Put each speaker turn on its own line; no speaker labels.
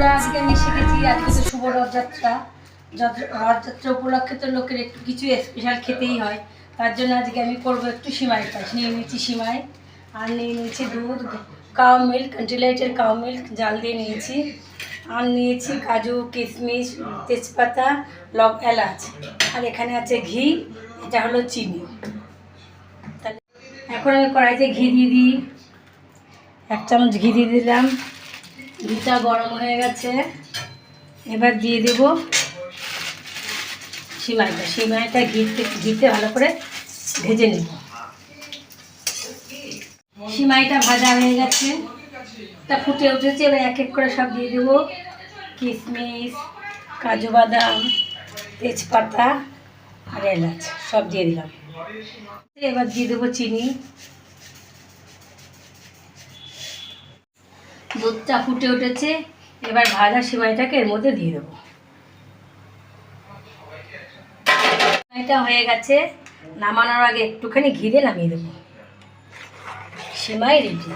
বন্ধুরা আজকে আমি শিখেছি আজকে তো শুভ রথযাত্রা। রথযাত্রা উপলক্ষে তো লোকের একটু কিছু স্পেশাল খেতেই হয়। তার জন্য আজকে আমি করব একটু সিমাই পায়েস নিয়ে নিয়েছি সিমাই, আর নিয়ে নিয়েছি দুধ কাউ মিল্ক কান্ট্রিলাইটের কাউ মিল্ক জাল দিয়ে নিয়েছি। আর নিয়েছি কাজু কিশমিশ তেজপাতা, লব, এলাচ। আর এখানে আছে ঘি, এটা হলো চিনি। এখন আমি কড়াইতে ঘি দিয়ে দিই। এক চামচ ঘি দিয়ে দিলাম। ঘিটা গরম হয়ে গেছে। এবার দিয়ে দেব সিমাইটা। সিমাইটা ঘিতে ঘিতে ভালো করে ভেজে নেব। সিমাইটা ভাজা হয়ে গেছে। তা ফুটে উঠেছে। এবার এক এক করে সব দিয়ে দেবো। কিশমিশ কাজু বাদাম, তেজপাতা আর এলাচ সব দিয়ে দিলাম। এবার দিয়ে দেবো চিনি। দুধটা ফুটে উঠেছে, এবার ভাজা সিমাইটাকে এর মধ্যে দিয়ে দেবো। সিমাইটা হয়ে গেছে, নামানোর আগে একটুখানি ঘিরে নামিয়ে দেবো। সিমাই রেডি